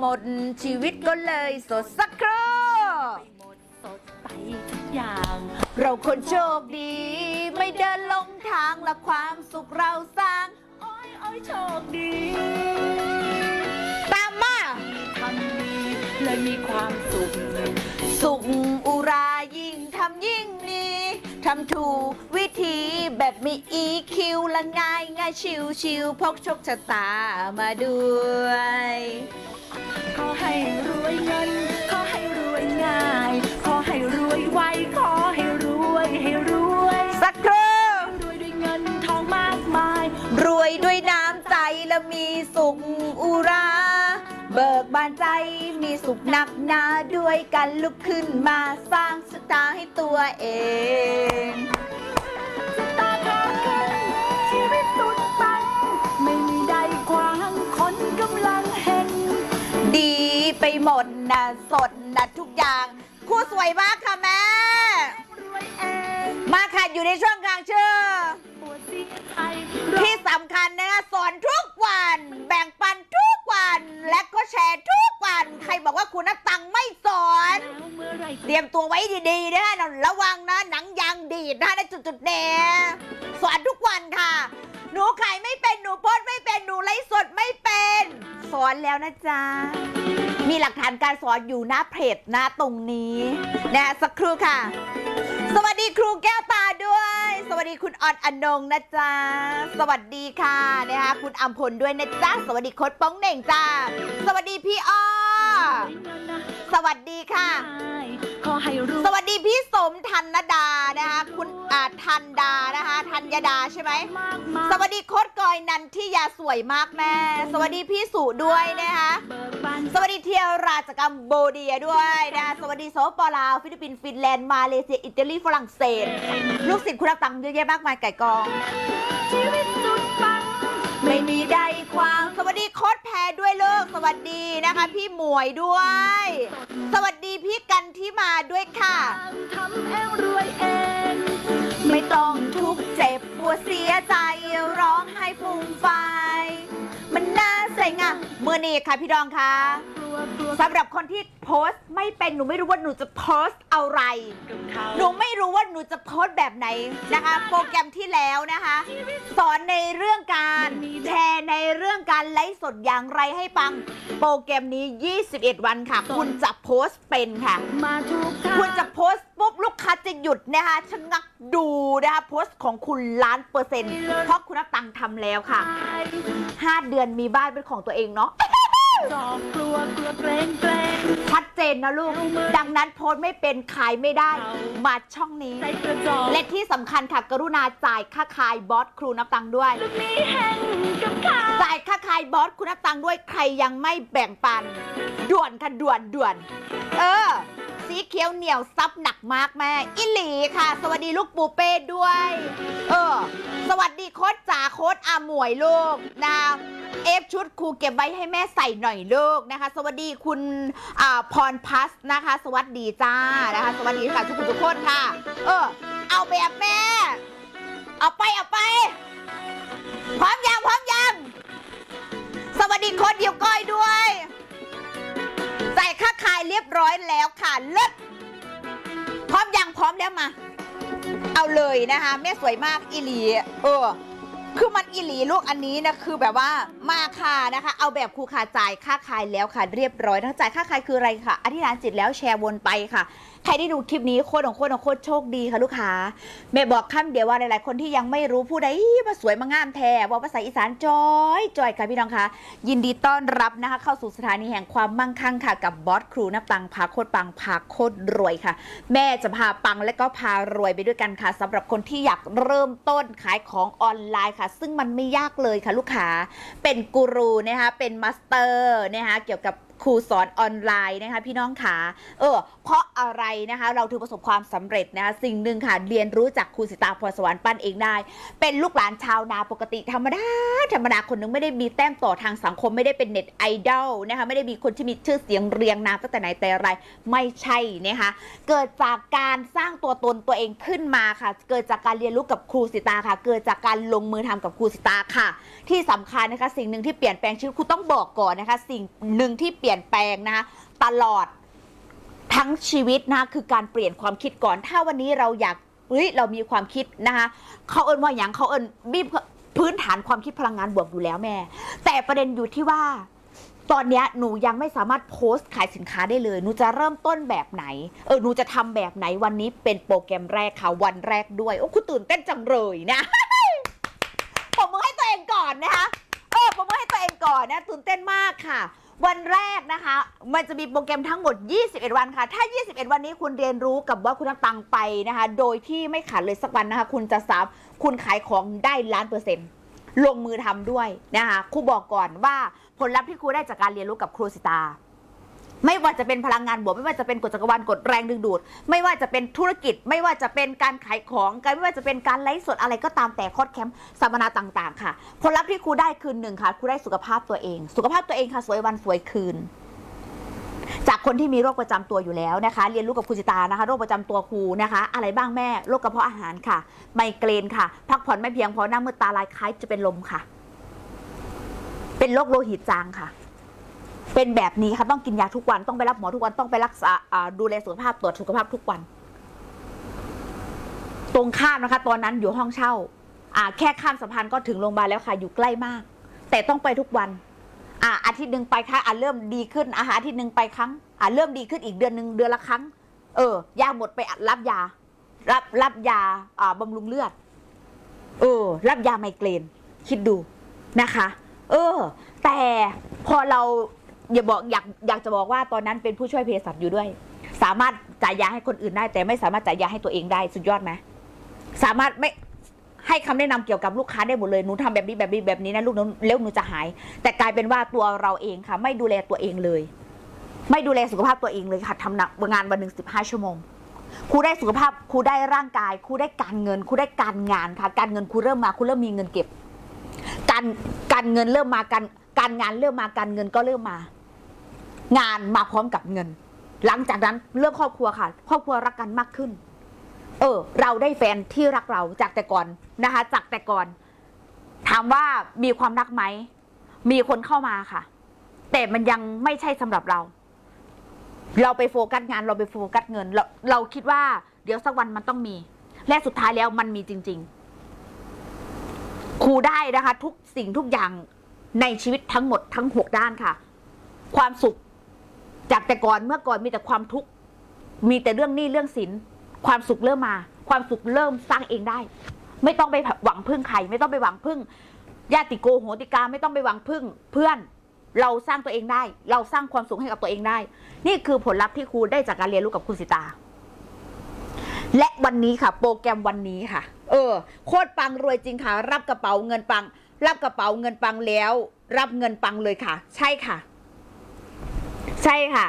หมดชีวิตก็เลยสดสักครู่หมดสดใสทุกอย่าง เราคนโชคดี ไม่เดินลงทางและความสุขเราสร้าง โอ้ยโอ้ยโชคดีตามมาทำดีเลยมีความสุข สุขอุรายิ่งทำยิ่งดีทำถูกวิธีแบบมี EQ และง่ายง่ายชิวชิวพกโชคชะตามาด้วย ขอให้รวยเงิน ขอให้รวยง่าย ขอให้รวยไว ขอให้รวยให้รวยสักครู่รวยด้วยเงินทองมากมาย รวยด้วยน้ำใจและมีสุขอุรา เบิกบานใจมีสุขหนักหนาด้วยกันลุกขึ้นมาสร้างสตาร์ให้ตัวเองตาพาขึ้นชีวิตสุดปัง ไม่มีใดขวางคนกำลังเห็น ดีไปหมดนะสดนะทุกอย่างครูสวยมากค่ะแม่รวยเองมาค่ะอยู่ในช่วงกลางชื่อปวดเสียใจที่สำคัญนะคะสอนทุกวัน แบ่งปันทุกวัน และก็แชร์ทุกวัน ใครบอกว่าคุณนักตังไม่สอนแล้วเมื่อไหรเตรียมตัวไว้ดีๆนะฮะระวังนะหนังยางดีดนะในจุดๆเนี้สอนทุกวันค่ะหนู ขายไม่เป็นหนูโพสไม่เป็นหนูไลฟ์สดไม่เป็น สอนแล้วนะจ๊ะ มีหลักฐานการสอนอยู่หน้าเพจหน้าตรงนี้นะสักครู่ค่ะ สวัสดีครูแก้วตาด้วย สวัสดีคุณออนอนงนะจ๊ะ สวัสดีค่ะนะคะคุณอัมพลด้วยนะจ๊ะ สวัสดีโค้ดป้องเหน่งจ้า สวัสดีพี่อ้อเงินนะสวัสดีค่ะขอให้รวยสวัสดีพี่สมทันนดานะคะ คุณอาทันดานะคะทันยดาใช่ไหมมากมายสวัสดีโค้ดกอยนันที่ยาสวยมากแม่ สวัสดีพี่สุด้วยนะคะเบิกบานสวัสดีเทียราชกรรมโบเดียด้วยนะคะ สวัสดีโซปอลาว ฟิลิปปินส์ ฟินแลนด์ มาเลเซีย อิตาลีฝรั่งเศส ลูกศิษย์คุณรักตังเยอะแยะมากมายไก่กอง ชีวิตสุดปัง ไม่มีใดความสวัสดีโค้ดแพรด้วยเลิก สวัสดีนะคะ พี่หมวยด้วย สวัสดีพี่กันที่มาด้วยค่ะ ทำเองรวยเอง ไม่ต้องทุกข์เจ็บปวดเสียใจร้องไห้ฟูมไฟาย มันน่าเซ็งอะเมื่อนี้ค่ะพี่ดองค่ะกลัวกลัวสำหรับคนที่โพสต์ไม่เป็นหนูไม่รู้ว่าหนูจะโพสต์อะไรกับเขาหนูไม่รู้ว่าหนูจะโพสต์แบบไหนนะคะ โปรแกรมที่แล้วนะคะ สอนในเรื่องการแชร์ในเรื่องการไล ฟ์สดอย่างไรให้ปัง โปรแกรมนี้ 21 วันค่ะ คุณจะโพสต์เป็นค่ะ มาทุกทางคุณจะโพสต์ปุ๊บลูกค้าจะหยุดนะคะชะงักดูนะคะโพสต์ของคุณล้านเปอร์เซ็นต์เพราะคุณนักตังทำแล้วค่ะ 5 เดือนมีบ้านเป็นของตัวเองเนาะ จอกกลัวกลัวเกรงเกรงชัดเจนนะลูก ดังนั้นโพสต์ไม่เป็นขายไม่ได้ มาช่องนี้ ใจกระจอกและที่สำคัญค่ะ กรุณาจ่ายค่าคายบอสครูนับตังค์ด้วยลูกนี้แห่งกับเขาจ่ายค่าคายบอสครูนับตังค์ด้วยใครยังไม่แบ่งปัน ด่วนค่ะด่วนด่วน เออ สีเขียวเหนียวซับหนักมากแม่ อิหลีค่ะ สวัสดีลูกปูเป้ด้วย เออ สวัสดีโค้ดจ๋าโค้ดอาหมวยลูกนะเอฟชุดครูเก็บไว้ให้แม่ใส่หน่อยลูกนะคะ สวัสดีคุณอ่าพรพัสนะคะ สวัสดีจ้านะคะ สวัสดีค่ะทุกคนทุกคนค่ะ เออ เอาแบบแม่ เอาไปเอาไป พร้อมยังพร้อมยัง สวัสดีโค้ดเดียวก้อยด้วย ส่ค่าคายเรียบร้อยแล้วค่ะเลิศพร้อมยังพร้อมแล้วมา เอาเลยนะคะแม่สวยมากอีหลี เออ คือมันอีหลีลูกอันนี้นะคือแบบว่ามาค่ะนะคะ เอาแบบครูขาจ่ายค่าคายแล้วค่ะเรียบร้อยทั้งจ่ายค่าคายคืออะไรค่ะอธิษฐานจิตแล้วแชร์วนไปค่ะ ใครที่ดูคลิปนี้โคตรของโคตรของโคตรโชคดีค่ะลูกค้าแม่บอกคำเดียวว่าหลายๆ คนที่ยังไม่รู้ผู้ใดมาสวยมางามแท้ว่าภาษาอีสานจอยจอยค่ะพี่น้องคะยินดีต้อนรับนะคะ เข้าสู่สถานีแห่งความมั่งคั่งค่ะกับบอสครูนับตังพาโคตรปังพาโคตรรวยค่ะ แม่จะพาปังและก็พารวยไปด้วยกันค่ะสำหรับคนที่อยากเริ่มต้นขายของออนไลน์ค่ะ ซึ่งมันไม่ยากเลยค่ะลูกค้าเป็นกูรูนะคะเป็นมาสเตอร์นะคะเกี่ยวกับ ครูสอนออนไลน์นะคะพี่น้องขาเออ เพราะอะไรนะคะ เราถึงประสบความสำเร็จนะคะสิ่งหนึ่งค่ะเรียนรู้จากครูสิตาพรสวรรค์ปั้นเองได้ เป็นลูกหลานชาวนาปกติธรรมดาธรรมดาคนหนึงไม่ได้มีแต้มต่อทางสังคมไม่ได้เป็นเน็ตไอดอลนะคะไม่ได้มีคนที่มีชื่อเสียงเรียงนามตั้งแต่ไหนแต่ไรไม่ใช่นะคะเกิดจากการสร้างตัวตนตัวเองขึ้นมาค่ะ เกิดจากการเรียนรู้กับครูสิตาค่ะ เกิดจากการลงมือทำกับครูสิตาค่ะ ที่สำคัญนะคะสิ่งหนึ่งที่เปลี่ยนแปลงชีวิตครูต้องบอกก่อนนะคะ สิ่งหนึ่งที่เปลี่ยนลี่ยนแปลงนะคะตลอดทั้งชีวิตนะคือการเปลี่ยนความคิดก่อน ถ้าวันนี้เราอยากเฮ้ยเรามีความคิดนะคะเขาเอินว่าอย่างเขาเอินบีบพื้นฐานความคิดพลังงานบวกอยู่แล้วแม่ แต่ประเด็นอยู่ที่ว่า ตอนนี้หนูยังไม่สามารถโพสต์ขายสินค้าได้เลย หนูจะเริ่มต้นแบบไหน เออหนูจะทำแบบไหนวันนี้เป็นโปรแกรมแรกค่ะ วันแรกด้วย โอ้คุณตื่นเต้นจังเลยนะผมมือให้ตัวเองก่อนนะคะเออผมมือให้ตัวเองก่อนนะตื่นเต้นมากค่ะ วันแรกนะคะ มันจะมีโปรแกรมทั้งหมด 21 วันค่ะ ถ้า 21 วันนี้คุณเรียนรู้กับว่าคุณทำตังไปนะคะ โดยที่ไม่ขาดเลยสักวันนะคะ คุณจะสามคุณขายของได้ล้านเปอร์เซ็นต์ลงมือทำด้วยนะคะครูบอกก่อนว่าผลลัพธ์ที่ครูได้จากการเรียนรู้กับครูสิตา ไม่ว่าจะเป็นพลังงานบวกไม่ว่าจะเป็นกฎจักรวาลกฎแรงดึงดูด ไม่ว่าจะเป็นธุรกิจ ไม่ว่าจะเป็นการขายของการไม่ว่าจะเป็นการไลฟ์สดอะไรก็ตามแต่คอร์สแคมป์สัมมนาต่างๆ ค่ะผลลัพธ์ที่ครูได้คืนหนึ่งค่ะครูได้สุขภาพตัวเอง สุขภาพตัวเองค่ะสวยวันสวยคืน จากคนที่มีโรคประจำตัวอยู่แล้วนะคะ เรียนรู้กับครูจิตานะคะ โรคประจำตัวครูนะคะ อะไรบ้างแม่โรคกระเพาะอาหารค่ะ ไมเกรนค่ะ พักผ่อนไม่เพียงพอหน้ามืดตาลายคล้ายจะเป็นลมค่ะ เป็นโรคโลหิตจางค่ะ เป็นแบบนี้ค่ะต้องกินยาทุกวันต้องไปรับหมอทุกวันต้องไปรักษาอ่าดูแลสุขภาพตรวจสุขภาพทุกวัน ตรงข้ามนะคะ ตอนนั้นอยู่ห้องเช่าอ่าแค่ข้ามสะพานก็ถึงโรงพยาบาลแล้วค่ะ อยู่ใกล้มาก แต่ต้องไปทุกวันอ่าอาทิตย์หนึ่งไปครั้งอ่าเริ่มดีขึ้นอาหารอาทิตย์หนึ่งไปครั้งอ่าเริ่มดีขึ้นอีกเดือนหนึ่งเดือนละครั้ง เออยาหมดไปรับยา รับรับยาอ่าบำรุงเลือด เออ รับยาไมเกรนคิดดูนะคะ เออ แต่พอเรา อย่าบอกอยากอยากจะบอกว่าตอนนั้นเป็นผู้ช่วยเภสัชอยู่ด้วย สามารถจ่ายยาให้คนอื่นได้ แต่ไม่สามารถจ่ายยาให้ตัวเองได้สุดยอดไหมสามารถไม่ให้คำแนะนำเกี่ยวกับลูกค้าได้หมดเลยหนูทำแบบนี้แบบนี้แบบนี้นะลูกนูแล้วหนูจะหาย แต่กลายเป็นว่าตัวเราเองค่ะ ไม่ดูแลตัวเองเลย ไม่ดูแลสุขภาพตัวเองเลยค่ะทำหนักงานวันหนึ่งสิบห้าชั่วโมงครูได้สุขภาพครูได้ร่างกายครูได้การเงินครูได้การงานค่ะ การเงินครูเริ่มมาครูเริ่มมีเงินเก็บ การการเงินเริ่มมาการการงานเริ่มมาการเงินก็เริ่มมา งานมาพร้อมกับเงิน หลังจากนั้นเรื่องครอบครัวค่ะ ครอบครัวรักกันมากขึ้น เออ เราได้แฟนที่รักเราจากแต่ก่อนนะคะ จากแต่ก่อน ถามว่ามีความรักไหม มีคนเข้ามาค่ะ แต่มันยังไม่ใช่สำหรับเรา เราไปโฟกัสงานเราไปโฟกัสเงิน เราเราคิดว่าเดี๋ยวสักวันมันต้องมี และสุดท้ายแล้วมันมีจริง ๆ ครูได้นะคะ ทุกสิ่งทุกอย่างในชีวิตทั้งหมดทั้งหกด้านค่ะ ความสุข จากแต่ก่อนเมื่อก่อนมีแต่ความทุกข์มีแต่เรื่องหนี้เรื่องสินความสุขเริ่มมา ความสุขเริ่มสร้างเองได้ ไม่ต้องไปหวังพึ่งใครไม่ต้องไปหวังพึ่งญาติโกโหติกาไม่ต้องไปหวังพึ่งเพื่อนเราสร้างตัวเองได้ เราสร้างความสุขให้กับตัวเองได้ นี่คือผลลัพธ์ที่ครูได้จากการเรียนรู้กับครูสิตา และวันนี้ค่ะ โปรแกรมวันนี้ค่ะ เออ โคตรปังรวยจริงค่ะ รับกระเป๋าเงินปัง รับกระเป๋าเงินปังแล้ว รับเงินปังเลยค่ะ ใช่ค่ะ ใช่ค่ะ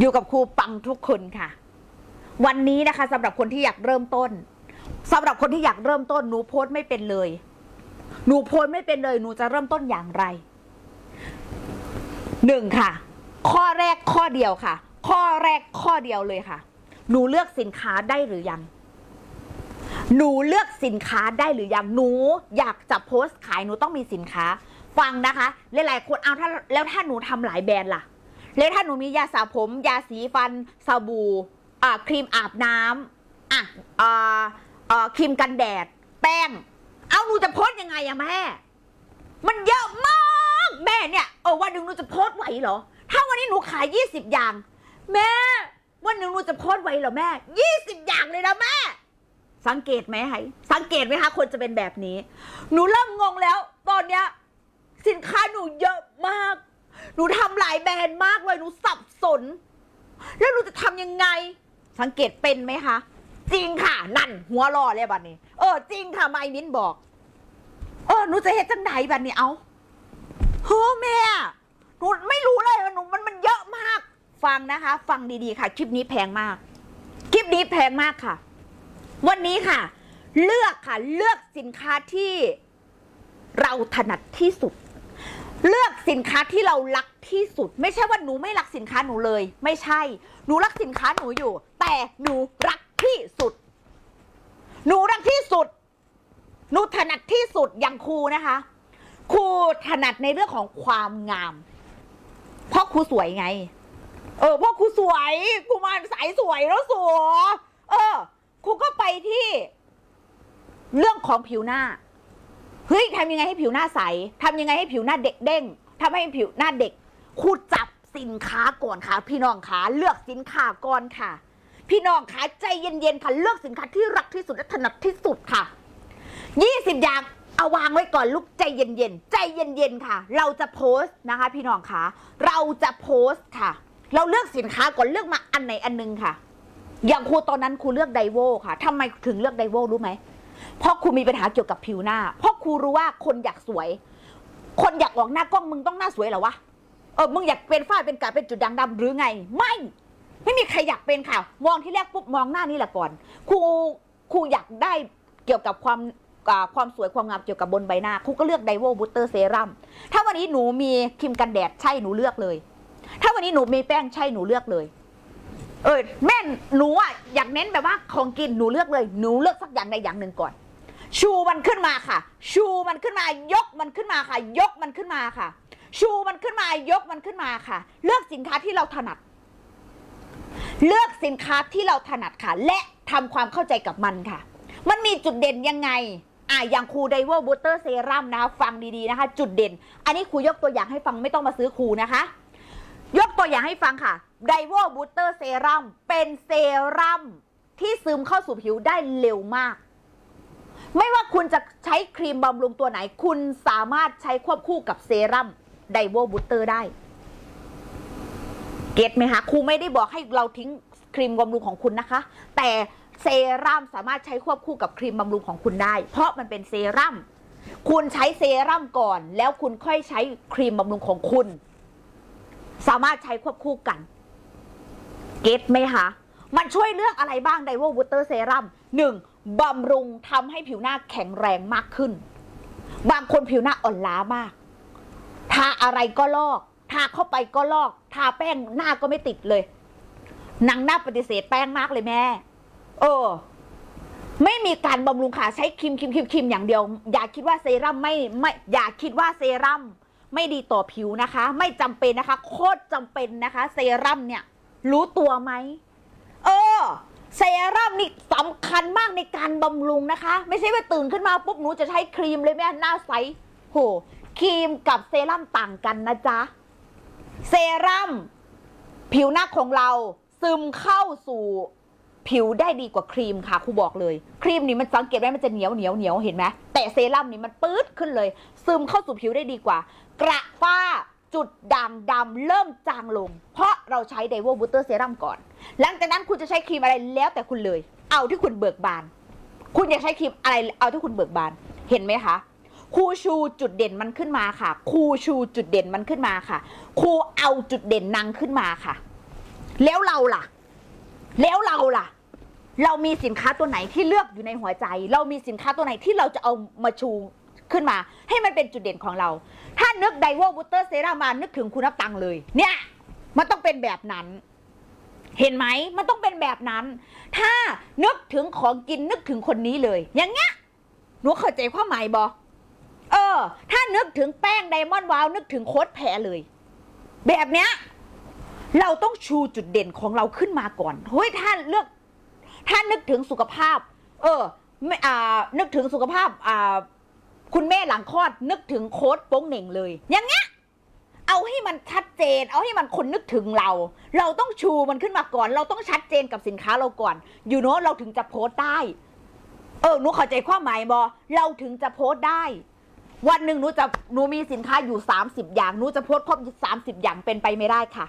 อยู่กับครูปังทุกคนค่ะ วันนี้นะคะสำหรับคนที่อยากเริ่มต้นสำหรับคนที่อยากเริ่มต้นหนูโพสต์ไม่เป็นเลย หนูโพสต์ไม่เป็นเลยหนูจะเริ่มต้นอย่างไรหนึ่งค่ะ ข้อแรกข้อเดียวค่ะ ข้อแรกข้อเดียวเลยค่ะ หนูเลือกสินค้าได้หรือยัง หนูเลือกสินค้าได้หรือยังหนูอยากจะโพสต์ขายหนูต้องมีสินค้า ฟังนะคะหลายๆคนเอาถ้าแล้วถ้าหนูทำหลายแบรนด์ล่ะ แล้วถ้าหนูมียาสระผม ยาสีฟันสบู่อ่าครีมอาบน้ำอะอ่าอ่าครีมกันแดด แป้ง เอาหนูจะโพสยังไงอะแม่ มันเยอะมากแม่เนี่ยเออวันหนึ่งหนูจะโพสไหวเหรอ ถ้าวันนี้หนูขายยี่สิบอย่าง แม่วันหนึ่งหนูจะโพสไหวเหรอแม่ยี่สิบอย่างเลยนะแม่สังเกตไหมไฮสังเกตไหมคะ คนจะเป็นแบบนี้ หนูเริ่มงงแล้ว ตอนเนี้ย สินค้าหนูเยอะมาก หนูทำหลายแบรนด์มากเลย หนูสับสน แล้วหนูจะทำยังไง สังเกตเป็นไหมคะ จริงค่ะ นั่น หัวรอเลยบัดนี้ เออ จริงค่ะไมมิ้นบอก เออ หนูจะเฮ็ดจังไดบัดนี้เอาเฮ้แม่ หนูไม่รู้เลยว่าหนูมันมันเยอะมาก ฟังนะคะ ฟังดีๆค่ะ คลิปนี้แพงมาก คลิปนี้แพงมากค่ะ วันนี้ค่ะ เลือกค่ะ เลือกสินค้าที่เราถนัดที่สุด เลือกสินค้าที่เรารักที่สุด ไม่ใช่ว่าหนูไม่รักสินค้าหนูเลย ไม่ใช่ หนูรักสินค้าหนูอยู่ แต่หนูรักที่สุด หนูรักที่สุด หนูถนัดที่สุดอย่างครูนะคะ ครูถนัดในเรื่องของความงาม เพราะครูสวยไง เออเพราะครูสวยครูมาสายสวยแล้วสวยเออครูก็ไปที่ เรื่องของผิวหน้า เฮ้ยทำยังไงให้ผิวหน้าใสทำยังไงให้ผิวหน้าเด็กเด้งทำให้ผิวหน้าเด็กครูจับสินค้าก่อนค่ะ พี่น้องขาเลือกสินค้าก่อนค่ะ พี่น้องขาใจเย็นๆค่ะเลือกสินค้าที่รักที่สุดและถนัดที่สุดค่ะ 20 อย่างเอาวางไว้ก่อนลูกใจเย็นๆใจเย็นๆค่ะ เราจะโพสต์นะคะ พี่น้องคะเราจะโพสต์ค่ะ เราเลือกสินค้าก่อนเลือกมาอันไหนอันหนึงค่ะ อย่างครูตอนนั้นครูเลือกไดโวค่ะทำไมถึงเลือกไดโวรู้ไหม เพราะครูมีปัญหาเกี่ยวกับผิวหน้า เพราะครูรู้ว่าคนอยากสวย คนอยากออกหน้ากล้องมึงต้องหน้าสวยเหรอวะเออมึงอยากเป็นฝ้าเป็นกาเป็นจุดด่างดำหรือไง ไม่ ไม่มีใครอยากเป็นค่ะ มองที่แรกปุ๊บมองหน้านี่แหละก่อนครูครูอยากได้เกี่ยวกับความความสวยความงามเกี่ยวกับบนใบหน้าครูก็เลือกไดโวบูเตอร์เซรั่มถ้าวันนี้หนูมีครีมกันแดดใช่หนูเลือกเลย ถ้าวันนี้หนูมีแป้งใช่หนูเลือกเลย เออแม่หนูอะอยากเน้นแบบว่าของกินหนูเลือกเลย หนูเลือกสักอย่างใดอย่างหนึ่งก่อน ชูมันขึ้นมาค่ะ ชูมันขึ้นมายกมันขึ้นมาค่ะ ยกมันขึ้นมาค่ะ ชูมันขึ้นมายกมันขึ้นมาค่ะ เลือกสินค้าที่เราถนัด เลือกสินค้าที่เราถนัดค่ะ และทำความเข้าใจกับมันค่ะ มันมีจุดเด่นยังไงอะอย่างครูไดเวอร์บูเตอร์เซรั่มนะคะฟังดีๆนะคะ จุดเด่น อันนี้ครูยกตัวอย่างให้ฟังไม่ต้องมาซื้อครูนะคะ ยกตัวอย่างให้ฟังค่ะไดเวอร์บูเตอร์เซรั่มเป็นเซรั่มที่ซึมเข้าสู่ผิวได้เร็วมาก ไม่ว่าคุณจะใช้ครีมบำรุงตัวไหน คุณสามารถใช้ควบคู่กับเซรั่มไดโวบูเตอร์ได้ เก็ตไหมคะครูไม่ได้บอกให้เราทิ้งครีมบำรุงของคุณนะคะ แต่เซรั่มสามารถใช้ควบคู่กับครีมบำรุงของคุณได้ เพราะมันเป็นเซรั่มคุณใช้เซรั่มก่อน แล้วคุณค่อยใช้ครีมบำรุงของคุณ สามารถใช้ควบคู่กัน เก็ตไหมคะมันช่วยเรื่องอะไรบ้างไดโวบูเตอร์เซรั่มหนึ่ง บำรุงทำให้ผิวหน้าแข็งแรงมากขึ้น บางคนผิวหน้าอ่อนล้ามาก ทาอะไรก็ลอก ทาเข้าไปก็ลอก ทาแป้งหน้าก็ไม่ติดเลยนางหน้าปฏิเสธแป้งมากเลยแม่ เออ ไม่มีการบำรุงค่ะใช้ครีมครีมครีมครีมอย่างเดียว อย่าคิดว่าเซรั่มไม่ไม่ อย่าคิดว่าเซรั่มไม่ดีต่อผิวนะคะ ไม่จำเป็นนะคะ โคตรจำเป็นนะคะ เซรั่มเนี่ย รู้ตัวไหม เซรั่มนี่สำคัญมากในการบำรุงนะคะ ไม่ใช่ว่าตื่นขึ้นมาปุ๊บหนูจะใช้ครีมเลยแม่หน้าใสโหครีมกับเซรั่มต่างกันนะจ๊ะ เซรั่มผิวหน้าของเราซึมเข้าสู่ผิวได้ดีกว่าครีมค่ะครูบอกเลย ครีมนี่มันสังเกตไหมมันจะเหนียวเหนียวเหนียวเห็นไหมแต่เซรั่มนี่มันปื๊ดขึ้นเลย ซึมเข้าสู่ผิวได้ดีกว่า กระฝ้า จุดด่างดำเริ่มจางลง เพราะเราใช้ไดโวบูเตอร์เซรั่มก่อน หลังจากนั้นคุณจะใช้ครีมอะไรแล้วแต่คุณเลย เอาที่คุณเบิกบาน คุณอยากใช้ครีมอะไรเอาที่คุณเบิกบาน เห็นไหมคะครูชูจุดเด่นมันขึ้นมาค่ะครูชูจุดเด่นมันขึ้นมาค่ะครูเอาจุดเด่นนางขึ้นมาค่ะ แล้วเราล่ะ แล้วเราล่ะ เรามีสินค้าตัวไหนที่เลือกอยู่ในหัวใจ เรามีสินค้าตัวไหนที่เราจะเอามาชู ขึ้นมา ให้มันเป็นจุดเด่นของเรา ถ้านึกไดโวบูเตอร์เซรามานึกถึงคุณนับตังค์เลย เนี่ยมันต้องเป็นแบบนั้น เห็นไหมมันต้องเป็นแบบนั้น ถ้านึกถึงของกินนึกถึงคนนี้เลย อย่างเงี้ยหนูเข้าใจความหมายบอเออ ถ้านึกถึงแป้งไดมอนด์วาวนึกถึงโค้ดแผลเลย แบบเนี้ยเราต้องชูจุดเด่นของเราขึ้นมาก่อน เฮ้ย ถ้าเลือก ถ้านึกถึงสุขภาพ เออ ไม่ อ่า นึกถึงสุขภาพ อ่า คุณแม่หลังคลอดนึกถึงโค้ดโป้งเหน่งเลย อย่างเงี้ยเอาให้มันชัดเจน เอาให้มันคนนึกถึงเรา เราต้องชูมันขึ้นมาก่อน เราต้องชัดเจนกับสินค้าเราก่อน อยู่เนอะเราถึงจะโพสต์ได้ เออหนูเข้าใจความหมายบอเราถึงจะโพสต์ได้ วันหนึ่งหนูจะหนูมีสินค้าอยู่ 30 อย่างหนูจะโพสต์ครบ30 อย่างเป็นไปไม่ได้ค่ะ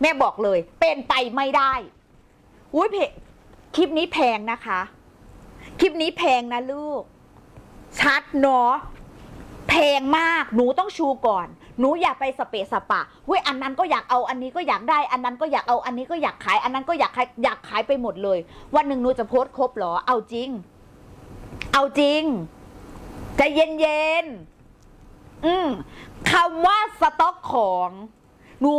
แม่บอกเลย เป็นไปไม่ได้อุ้ยเพคลิปนี้แพงนะคะ คลิปนี้แพงนะลูก ชัดเนาะแพงมากหนูต้องชูก่อน หนูอย่าไปสเปะสปะเว้ยอันนั้นก็อยากเอาอันนี้ก็อยากได้ อันนั้นก็อยากเอาอันนี้ก็อยากขาย อันนั้นก็อยากขายอยากขายไปหมดเลย วันหนึ่งหนูจะโพสต์ครบเหรอ เอาจริง เอาจริงใจเย็นเย็นๆอืมคำว่าสต็อกของ หนู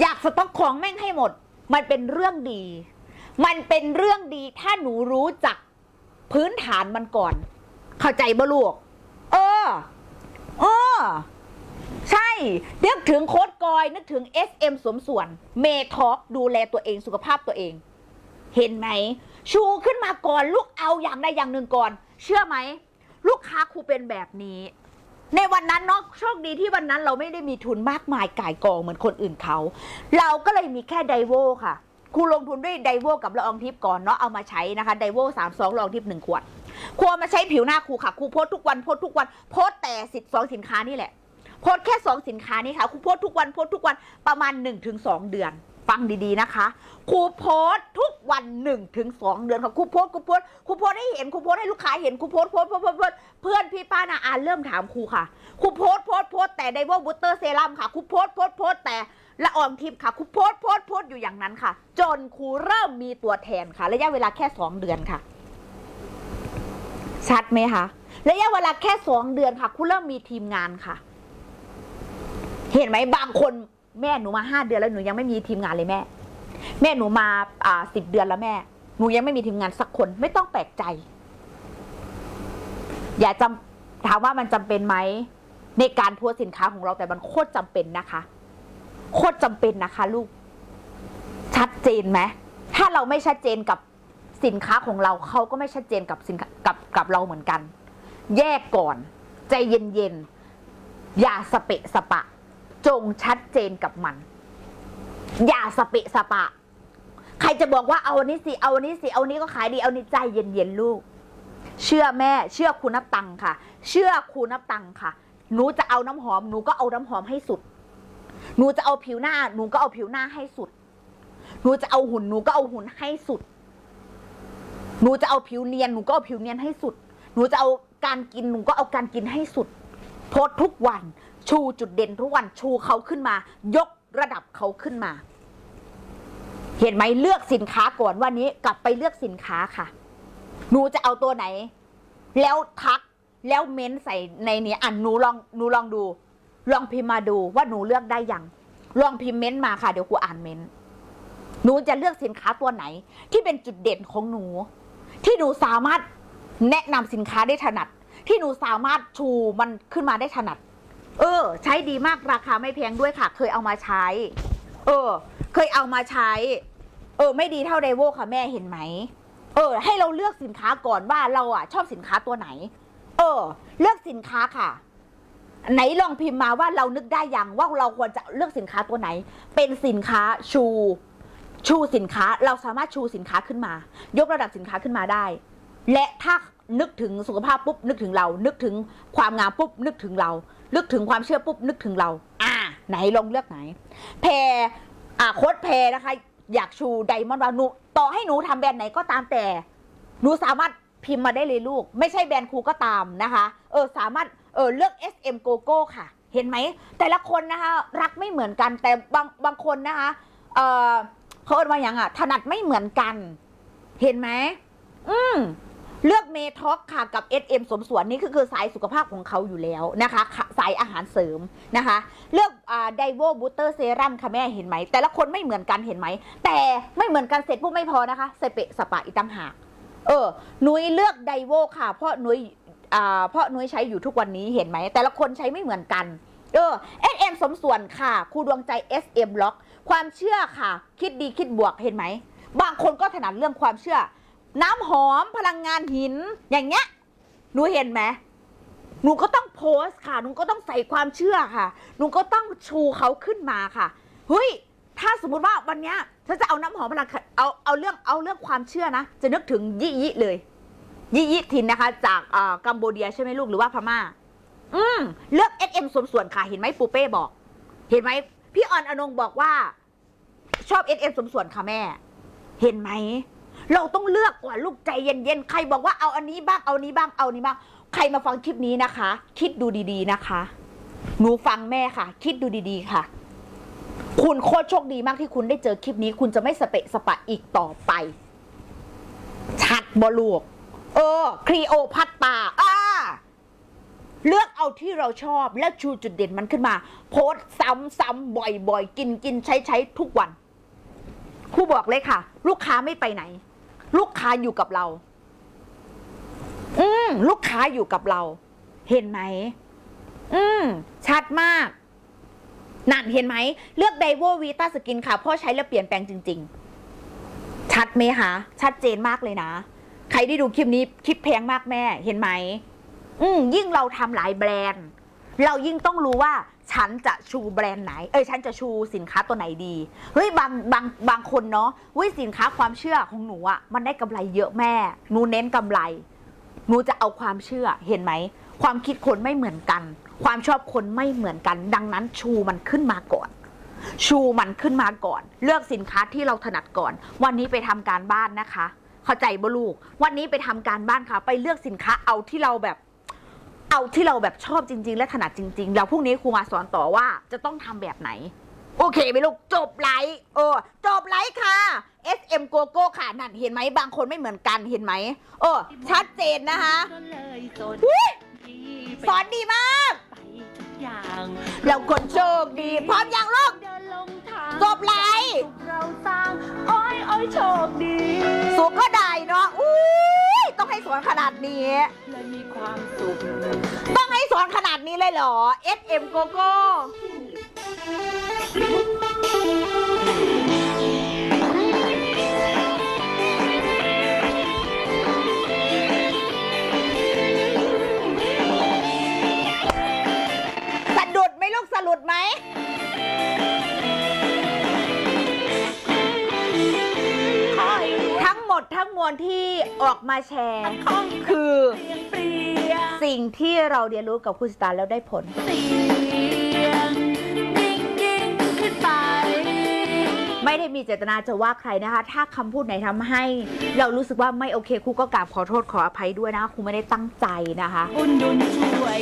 อยากสต็อกของแม่งให้หมด มันเป็นเรื่องดี มันเป็นเรื่องดีถ้าหนูรู้จัก พื้นฐานมันก่อน เข้าใจบ่ลูก เออ เออ ใช่ นึกถึงโค้ดกอย นึกถึง SM สวมส่วน เมทอกดูแลตัวเองสุขภาพตัวเอง เห็นไหม ชูขึ้นมาก่อนลูกเอาอย่างใดอย่างหนึ่งก่อน เชื่อไหม ลูกค้าครูเป็นแบบนี้ ในวันนั้นเนาะโชคดีที่วันนั้นเราไม่ได้มีทุนมากมายก่ายกองเหมือนคนอื่นเขา เราก็เลยมีแค่ไดโวค่ะ ครูลงทุนด้วยไดโวกับละอองทิพย์ก่อนเนาะเอามาใช้นะคะไดโวสามสองละอองทิพย์หนึ่งขวดครูเอามาใช้ผิวหน้าครูค่ะครูโพสทุกวันโพสทุกวันโพสแต่สิบสองสินค้านี่แหละโพสแค่สองสินค้านี้ค่ะครูโพสทุกวันโพสทุกวันประมาณ1นถึงสองเดือน ฟังดีๆนะคะครูโพสทุกวัน1นถึงสองเดือนค่ะครูโพสครูโพสครูโพสให้เห็นครูโพสให้ลูกค้าเห็นครูโพสโพสโพสโพสเพื่อนพี่ป้านาอาเริ่มถามครูค่ะครูโพสโพสโพสแต่ไดโวบูสเตอร์เซรั่มค่ะครูโพสโพสโพสแต่ ละอองทิพย์ค่ะครูโพสต์โพสโพสอยู่อย่างนั้นค่ะ จนครูเริ่มมีตัวแทนค่ะ ระยะเวลาแค่สองเดือนค่ะ ชัดไหมคะระยะเวลาแค่สองเดือนค่ะครูเริ่มมีทีมงานค่ะ เห็นไหมบางคนแม่หนูมาห้าเดือนแล้วหนูยังไม่มีทีมงานเลยแม่ แม่หนูมาอ่าสิบเดือนแล้วแม่ หนูยังไม่มีทีมงานสักคนไม่ต้องแปลกใจ อย่าจำถามว่ามันจำเป็นไหมในการโพสต์สินค้าของเราแต่มันโคตรจำเป็นนะคะ โคตรจำเป็นนะคะ ลูก ชัดเจนไหมถ้าเราไม่ชัดเจนกับสินค้าของเราเขาก็ไม่ชัดเจนกับสินกับกับเราเหมือนกัน แยกก่อน ใจเย็นๆอย่าสเปะสปะ จงชัดเจนกับมัน อย่าสเปะสปะ ใครจะบอกว่าเอาอันนี้สิเอาอันนี้สิเอาอันนี้ก็ขายดีเอานี้ใจเย็นๆลูก เชื่อแม่ เชื่อคุณนับตังค่ะ เชื่อคุณนับตังค่ะหนูจะเอาน้ำหอมหนูก็เอาน้ำหอมให้สุด หนูจะเอาผิวหน้า หนูก็เอาผิวหน้าให้สุด หนูจะเอาหุ่นหนูก็เอาหุ่นให้สุด หนูจะเอาผิวเนียนหนูก็เอาผิวเนียนให้สุด หนูจะเอาการกินหนูก็เอาการกินให้สุด โพสทุกวัน ชูจุดเด่นทุกวัน ชูเขาขึ้นมา ยกระดับเขาขึ้นมา เห็นไหมเลือกสินค้าก่อนวันนี้กลับไปเลือกสินค้าค่ะ หนูจะเอาตัวไหน แล้วทักแล้วเม้นใส่ในนี้อะหนูลองหนูลองดู ลองพิมพ์มาดูว่าหนูเลือกได้ยัง ลองพิมพ์เม้นต์มาค่ะ เดี๋ยวครูอ่านเม้นต์หนูจะเลือกสินค้าตัวไหน ที่เป็นจุดเด่นของหนู ที่หนูสามารถแนะนำสินค้าได้ถนัด ที่หนูสามารถชูมันขึ้นมาได้ถนัด เออ ใช้ดีมากราคาไม่แพงด้วยค่ะ เคยเอามาใช้ เออ เคยเอามาใช้ เออ ไม่ดีเท่าไดโวค่ะแม่เห็นไหมเออ ให้เราเลือกสินค้าก่อนว่าเราอะชอบสินค้าตัวไหน เออ เลือกสินค้าค่ะ ไหนลองพิมพ์มาว่าเรานึกได้ยังว่าเราควรจะเลือกสินค้าตัวไหน เป็นสินค้าชู ชูสินค้าเราสามารถชูสินค้าขึ้นมา ยกระดับสินค้าขึ้นมาได้ และถ้านึกถึงสุขภาพปุ๊บนึกถึงเรา นึกถึงความงามปุ๊บนึกถึงเรา นึกถึงความเชื่อปุ๊บนึกถึงเรา อ่า ไหนลองเลือกไหน แพรอ่าโค้ดแพรนะคะ อยากชูไดมอนด์วาหนูต่อให้หนูทำแบรนด์ไหนก็ตามแต่หนูสามารถพิมพ์มาได้เลยลูก ไม่ใช่แบรนด์ครูก็ตามนะคะ เออสามารถ เออเลือก SM g o g o ค่ะ เห็นไหม แต่ละคนนะคะ รักไม่เหมือนกันแต่บางบางคนนะคะเออเขาเอ่นว่าอย่างอะถนัดไม่เหมือนกัน เห็นไหมอืมเลือกเมท็อกค่ะกับ SM สมส่วนนี่คือคือสายสุขภาพของเขาอยู่แล้วนะคะ สายอาหารเสริมนะคะ เลือกไดโวบูเตอร์เซรั่มค่ะแม่เห็นไหม แต่ละคนไม่เหมือนกันเห็นไหม แต่ไม่เหมือนกันเสร็จปุ๊บไม่พอนะคะใส่เปะสปะอีต่างหากเออหนุยเลือกไดโวค่ะ เพราะหนุย พราะนุ้ยใช้อยู่ทุกวันนี้เห็นไหม แต่ละคนใช้ไม่เหมือนกัน เออ SM สมส่วนค่ะครูดวงใจ SM ล็อก ความเชื่อค่ะ คิดดีคิดบวกเห็นไหม บางคนก็ถนัดเรื่องความเชื่อ น้ำหอมพลังงานหิน อย่างเงี้ยหนูเห็นไหมหนูก็ต้องโพสต์ค่ะหนูก็ต้องใส่ความเชื่อค่ะหนูก็ต้องชูเขาขึ้นมาค่ะเฮ้ยถ้าสมมุติว่าวันเนี้ยฉันจะเอาน้ำหอมพลังเอาเอาเรื่องเอาเรื่องความเชื่อนะ จะนึกถึงยิยิเลย ยิยิทินนะคะ จากกัมโบเดียใช่ไหมลูกหรือว่าพม่า อืมเลือก SM สมส่วนค่ะเห็นไหมปูเป้บอก เห็นไหมพี่ออนอนงบอกว่า ชอบ SM สมส่วนค่ะแม่ เห็นไหมเราต้องเลือกก่อนลูกใจเย็นๆ ใครบอกว่าเอาอันนี้บ้าง เอานี้บ้าง เอานี้บ้าง ใครมาฟังคลิปนี้นะคะ คิดดูดีๆนะคะ หนูฟังแม่ค่ะ คิดดูดีๆค่ะ คุณโคตรโชคดีมากที่คุณได้เจอคลิปนี้ คุณจะไม่สเปะสปะอีกต่อไป ชัดบลูก เออครีโอพัตตาอ่าเลือกเอาที่เราชอบแล้วชูจุดเด่นมันขึ้นมา โพสต์ซ้ำๆบ่อยๆ กินกินใช้ใช้ทุกวันครูบอกเลยค่ะ ลูกค้าไม่ไปไหน ลูกค้าอยู่กับเรา อืมลูกค้าอยู่กับเรา เห็นไหม อืมชัดมากนั่นเห็นไหม เลือกไดโววีต้าสกินค่ะเพราะใช้แล้วเปลี่ยนแปลงจริง ๆ ชัดไหมคะชัดเจนมากเลยนะ ใครได้ดูคลิปนี้คลิปแพงมากแม่เห็นไหมอืมยิ่งเราทำหลายแบรนด์ เรายิ่งต้องรู้ว่าฉันจะชูแบรนด์ไหน เอ้ยฉันจะชูสินค้าตัวไหนดี เฮ้ยบางบางบางคนเนาะเว้ยสินค้าความเชื่อของหนูอะมันได้กำไรเยอะแม่ หนูเน้นกำไร หนูจะเอาความเชื่อเห็นไหม ความคิดคนไม่เหมือนกัน ความชอบคนไม่เหมือนกัน ดังนั้นชูมันขึ้นมาก่อน ชูมันขึ้นมาก่อน เลือกสินค้าที่เราถนัดก่อน วันนี้ไปทำการบ้านนะคะ เข้าใจบ่ลูก วันนี้ไปทำการบ้านค่ะ ไปเลือกสินค้าเอาที่เราแบบ เอาที่เราแบบชอบจริง ๆ และถนัดจริง ๆ แล้วพรุ่งนี้ครูมาสอนต่อว่าจะต้องทำแบบไหน โอเคไหมลูกจบไลฟ์เออจบไลฟ์ค่ะ SM g o g o ค่ะนั่นเห็นไหมบางคนไม่เหมือนกันเห็นไหมเออชัดเจนนะคะก็เลยจนอุ๊ยที่สอนดีมากไปทุก อย่างแล้วคนโชคดี พร้อมยังลูก เดินลงทางจบไลฟ์สุขเราสร้างโอ้ยโอ้ยโชคดีสุก็ได้เนาะอุ้ยต้องให้สอนขนาดนี้ เลยมีความสุขต้องให้สอนขนาดนี้เลยเหรอ SM g o g o ไหมลูกสะดุดไหม ทั้งหมดทั้งมวลที่ออกมาแชร์ คือสิ่งที่เราเรียนรู้กับคุณสตาร์แล้วได้ผล ไม่ได้มีเจตนาจะว่าใครนะคะ ถ้าคำพูดไหนทำให้ เรารู้สึกว่าไม่โอเคครูก็กราบขอโทษขออภัยด้วยนะคะครูไม่ได้ตั้งใจนะคะอุ่นดุนช่วย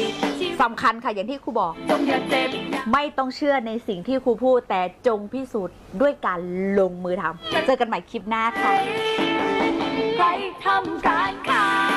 สำคัญค่ะอย่างที่ครูบอก จงอย่าเจ็บอย่าไม่ต้องเชื่อในสิ่งที่ครูพูด แต่จงพิสูจน์ด้วยการลงมือทำเจอกันใหม่คลิปหน้าค่ะ ใครทำร้าย